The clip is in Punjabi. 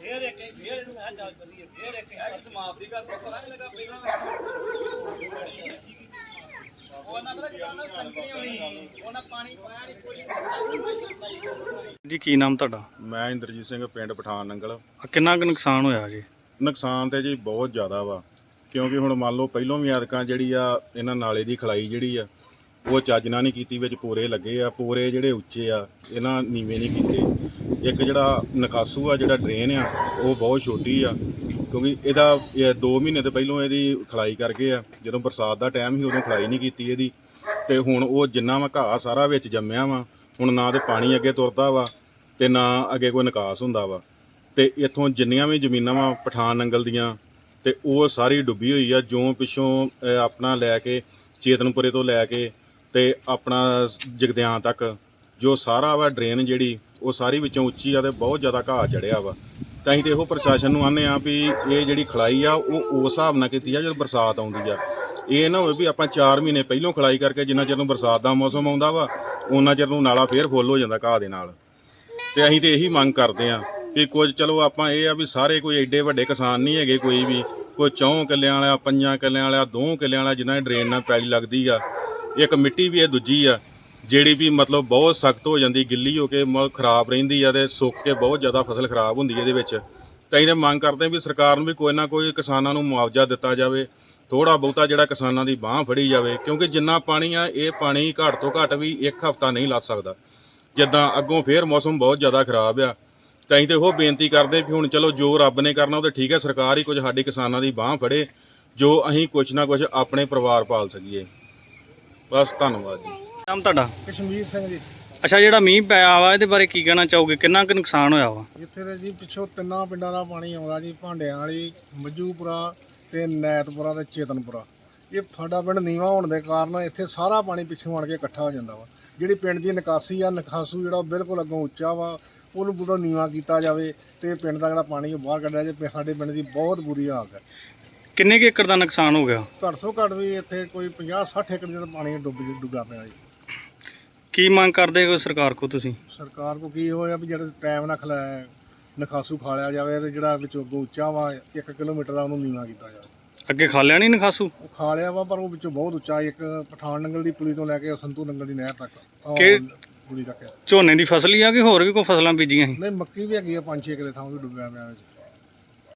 ਫੇਰ ਇੱਕ ਫੇਰ ਇਹਨੂੰ ਮੈਂ ਚੱਲ ਕਰੀਏ ਫੇਰ ਇੱਕ ਸਮਾਪਤੀ ਕਰਕੇ ਕਰਾਂਗੇ ਲਗਾ ਪਹਿਲਾਂ ਉਹਨਾਂ ਦਾ ਜਾਨਾ ਸੰਕੀ ਹੋਣੀ ਉਹਨਾਂ ਪਾਣੀ ਪਾਇਆ ਨਹੀਂ ਕੋਈ ਜੀ ਕੀ ਨਾਮ ਤੁਹਾਡਾ? ਮੈਂ ਇੰਦਰਜੀਤ ਸਿੰਘ ਪਿੰਡ ਪਠਾਨ ਨੰਗਲ। ਆਹ ਕਿੰਨਾ ਕੁ ਨੁਕਸਾਨ ਹੋਇਆ ਜੀ? ਨੁਕਸਾਨ ਤੇ ਜੀ ਬਹੁਤ ਜ਼ਿਆਦਾ ਵਾ ਕਿਉਂਕਿ ਹੁਣ ਮੰਨ ਲਓ ਪਹਿਲੋਂ ਵੀ ਐਤਕਾਂ ਜਿਹੜੀ ਆ ਇਹਨਾਂ ਨਾਲੇ ਦੀ ਖਲਾਈ ਜਿਹੜੀ ਆ ਉਹ ਚੱਜ ਨਾਲ ਨਹੀਂ ਕੀਤੀ ਵਿੱਚ ਪੂਰੇ ਲੱਗੇ ਆ ਪੂਰੇ ਜਿਹੜੇ ਉੱਚੇ ਆ ਇਹਨਾਂ ਨੀਵੇਂ ਨਹੀਂ ਕੀਤੇ। ਇੱਕ ਜਿਹੜਾ ਨਿਕਾਸੂ ਆ, ਜਿਹੜਾ ਡਰੇਨ ਆ, ਉਹ ਬਹੁਤ ਛੋਟੀ ਆ। ਕਿਉਂਕਿ ਇਹਦਾ 2 ਮਹੀਨੇ ਤੋਂ ਪਹਿਲੋਂ ਇਹਦੀ ਖਲਾਈ ਕਰਕੇ ਆ। ਜਦੋਂ ਬਰਸਾਤ ਦਾ ਟਾਈਮ ਸੀ, ਉਦੋਂ ਖਲਾਈ ਨਹੀਂ ਕੀਤੀ ਇਹਦੀ। ਤੇ ਹੁਣ ਉਹ ਜਿੰਨਾ ਵਾ ਘਾਹ ਸਾਰਾ ਵਿੱਚ ਜੰਮਿਆ ਵਾ, ਹੁਣ ਨਾ ਤੇ ਪਾਣੀ ਅੱਗੇ ਤੁਰਦਾ ਵਾ, ਤੇ ਨਾ ਅੱਗੇ ਕੋਈ ਨਿਕਾਸ ਹੁੰਦਾ ਵਾ। ਤੇ ਇੱਥੋਂ ਜਿੰਨੀਆਂ ਵੀ ਜ਼ਮੀਨਾਂ ਵਾ, ਪਠਾਨ ਨੰਗਲ ਦੀਆਂ, ਤੇ ਉਹ ਸਾਰੀ ਡੁੱਬੀ ਹੋਈ ਆ। ਜੋ ਪਿੱਛੋਂ ਆਪਣਾ ਲੈ ਕੇ ਚੇਤਨਪੁਰੇ ਤੋਂ ਲੈ ਕੇ ਤੇ ਆਪਣਾ ਜਗਦਿਆਂ ਤੱਕ ਜੋ ਸਾਰਾ ਵਾ ਡਰੇਨ ਜਿਹੜੀ, ਉਹ ਸਾਰੀ ਵਿੱਚੋਂ ਉੱਚੀ ਆ ਤੇ ਬਹੁਤ ਜ਼ਿਆਦਾ ਘਾਹ ਚੜਿਆ ਵਾ। ਤਾਂ ਅਸੀਂ ਤੇ ਇਹੋ ਪ੍ਰਸ਼ਾਸਨ ਨੂੰ ਆਨੇ ਆ ਵੀ ਇਹ ਜਿਹੜੀ ਖਲਾਈ ਆ, ਉਹ ਉਸ ਹਿਸਾਬ ਨਾਲ ਕੀਤੀ ਆ ਜਦੋਂ ਬਰਸਾਤ ਆਉਂਦੀ ਆ। ਇਹ ਨਾ ਹੋਵੇ ਵੀ ਆਪਾਂ 4 ਮਹੀਨੇ ਪਹਿਲੋਂ ਖਲਾਈ ਕਰਕੇ ਜਿੰਨਾ ਚਿਰ ਨੂੰ ਬਰਸਾਤ ਦਾ ਮੌਸਮ ਆਉਂਦਾ ਵਾ ਉਹਨਾਂ ਚਿਰ ਨੂੰ ਨਾਲਾ ਫੇਰ ਫੁੱਲ ਹੋ ਜਾਂਦਾ ਘਾਹ ਦੇ ਨਾਲ। ਤੇ ਅਸੀਂ ਤੇ ਇਹੀ ਮੰਗ ਕਰਦੇ ਆ ਵੀ ਕੁਝ ਚਲੋ ਆਪਾਂ ਇਹ ਆ ਵੀ ਸਾਰੇ ਕੋਈ ਐਡੇ ਵੱਡੇ ਕਿਸਾਨ ਨਹੀਂ ਹੈਗੇ ਕੋਈ ਵੀ, ਕੋਈ ਚੌਂ ਕਿੱਲਿਆਂ ਵਾਲਾ, ਪੰਜਾਂ ਕਿੱਲਿਆਂ ਵਾਲਾ, ਦੋ ਕਿੱਲਿਆਂ ਵਾਲਾ ਜਿਨ੍ਹਾਂ ਦੀ ਡਰੇਨ ਨਾਲ ਪੈਲੀ ਲੱਗਦੀ ਆ, ਇੱਕ ਮਿੱਟੀ ਵੀ ਇਹ ਦੂਜੀ ਆ ਜਿਹੜੀ ਵੀ ਮਤਲਬ ਬਹੁਤ ਸਖਤ ਹੋ ਜਾਂਦੀ, ਗਿੱਲੀ ਹੋ ਕੇ ਮ ਖਰਾਬ ਰਹਿੰਦੀ ਆ ਤੇ ਸੁੱਕ ਕੇ ਬਹੁਤ ਜ਼ਿਆਦਾ ਫਸਲ ਖਰਾਬ ਹੁੰਦੀ ਹੈ ਇਹਦੇ ਵਿੱਚ। ਤਾਂ ਇਹਨੇ ਮੰਗ ਕਰਦੇ ਵੀ ਸਰਕਾਰ ਨੂੰ ਵੀ ਕੋਈ ਨਾ ਕੋਈ ਕਿਸਾਨਾਂ ਨੂੰ ਮੁਆਵਜ਼ਾ ਦਿੱਤਾ ਜਾਵੇ ਥੋੜਾ ਬਹੁਤਾ ਜਿਹੜਾ ਕਿਸਾਨਾਂ ਦੀ ਬਾਹ ਫੜੀ ਜਾਵੇ, ਕਿਉਂਕਿ ਜਿੰਨਾ ਪਾਣੀ ਆ, ਇਹ ਪਾਣੀ ਘੱਟ ਤੋਂ ਘੱਟ ਵੀ ਇੱਕ ਹਫ਼ਤਾ ਨਹੀਂ ਲੱਗ ਸਕਦਾ। ਜਿੱਦਾਂ ਅੱਗੋਂ ਫੇਰ ਮੌਸਮ ਬਹੁਤ ਜ਼ਿਆਦਾ ਖਰਾਬ ਆ। ਤਾਂ ਅਸੀਂ ਤੇ ਉਹ ਬੇਨਤੀ ਕਰਦੇ ਵੀ ਹੁਣ ਚਲੋ ਜੋ ਰੱਬ ਨੇ ਕਰਨਾ, ਉਹ ਤਾਂ ਠੀਕ ਹੈ ਸਰਕਾਰ ਹੀ ਕੁਝ ਸਾਡੇ ਕਿਸਾਨਾਂ ਦੀ ਬਾਹ ਫੜੇ, ਜੋ ਅਸੀਂ ਕੁਝ ਨਾ ਕੁਝ ਆਪਣੇ ਪਰਿਵਾਰ ਪਾਲ ਸਕੀਏ। ਬਸ ਧੰਨਵਾਦ ਜੀ। ਨਾਮ ਤੁਹਾਡਾ? ਕਸ਼ਮੀਰ ਸਿੰਘ ਜੀ। ਅੱਛਾ ਜਿਹੜਾ ਮੀਂਹ ਪਿਆ ਵਾ ਇਹਦੇ ਬਾਰੇ ਕੀ ਕਹਿਣਾ ਚਾਹੋਗੇ? ਕਿੰਨਾ ਕੁ ਨੁਕਸਾਨ ਹੋਇਆ ਵਾ? ਜਿੱਥੇ ਦੇ ਜੀ ਪਿੱਛੋਂ ਤਿੰਨਾਂ ਪਿੰਡਾਂ ਦਾ ਪਾਣੀ ਆਉਂਦਾ ਜੀ ਭਾਂਡਿਆਂ ਵਾਲੀ ਮੱਜੂਪੁਰਾ ਤੇ ਨੈਤਪੁਰਾ ਤੇ ਚੇਤਨਪੁਰਾ। ਇਹ ਸਾਡਾ ਪਿੰਡ ਨੀਵਾ ਹੋਣ ਦੇ ਕਾਰਨ ਇੱਥੇ ਸਾਰਾ ਪਾਣੀ ਪਿੱਛੋਂ ਆਣ ਕੇ ਇਕੱਠਾ ਹੋ ਜਾਂਦਾ ਵਾ। ਜਿਹੜੀ ਪਿੰਡ ਦੀ ਨਿਕਾਸੀ ਆ ਨਿਕਾਸੂ ਜਿਹੜਾ ਉਹ ਬਿਲਕੁਲ ਅੱਗੋਂ ਉੱਚਾ ਵਾ ਉਹਨੂੰ ਪੂਰਾ ਨੀਵਾ ਕੀਤਾ ਜਾਵੇ ਤੇ ਪਿੰਡ ਦਾ ਜਿਹੜਾ ਪਾਣੀ ਉਹ ਬਾਹਰ ਕੱਢਿਆ ਜੇ ਸਾਡੇ ਪਿੰਡ ਦੀ ਬਹੁਤ ਬੁਰੀ ਹਾਲਤ ਹੈ। ਕਿੰਨੇ ਕੁ ਏਕੜ ਦਾ ਨੁਕਸਾਨ ਹੋ ਗਿਆ? ਘੱਟ ਤੋਂ ਘੱਟ ਵੀ ਇੱਥੇ ਕੋਈ 50 60 ਏਕੜ ਜਿਹੜਾ ਪਾਣੀ ਡੁੱਬ ਡੁੱਗਾ ਪਿਆ ਜੀ। ਕੀ ਮੰਗ ਕਰਦੇ ਹੋ ਸਰਕਾਰ ਕੋ ਤੁਸੀਂ? ਸਰਕਾਰ ਕੋ ਕੀ ਹੋਇਆ ਵੀ ਜਿਹੜਾ ਟਾਈਮ ਨਾਲ ਖਲਾਇਆ ਨਿਕਾਸੂ ਖਾਲਿਆ ਜਾਵੇ ਤੇ ਜਿਹੜਾ ਵਿੱਚੋਂ ਅੱਗੋਂ ਉੱਚਾ ਵਾ 1 ਕਿਲੋਮੀਟਰ ਦਾ ਉਹਨੂੰ ਨੀਵਾ ਕੀਤਾ ਜਾਵੇ। ਅੱਗੇ ਖਾਲਿਆ ਨਹੀਂ ਨਖਾਸੂ? ਉਹ ਖਾਲਿਆ ਵਾ ਪਰ ਉਹ ਵਿੱਚੋਂ ਬਹੁਤ ਉੱਚਾ ਇੱਕ ਪਠਾਨ ਨੰਗਲ ਦੀ ਪੁਲੀ ਤੋਂ ਲੈ ਕੇ ਸੰਤੂ ਨੰਗਲ ਦੀ ਨਹਿਰ ਤੱਕ ਉਹ ਕਿ- ਪੁਲੀ ਤੱਕ ਹੈ। ਝੋਨੇ ਦੀ ਫਸਲ ਹੀ ਆ ਕਿ ਹੋਰ ਵੀ ਕੋਈ ਫਸਲਾਂ ਬੀਜੀਆਂ ਸੀ? ਨਹੀਂ ਮੱਕੀ ਵੀ ਹੈਗੀ ਆ ਪੰਜ ਛੇ ਕਿਲੇ ਥਾਂ ਵੀ ਡੁੱਬਿਆ ਪਿਆ ਵਿੱਚ।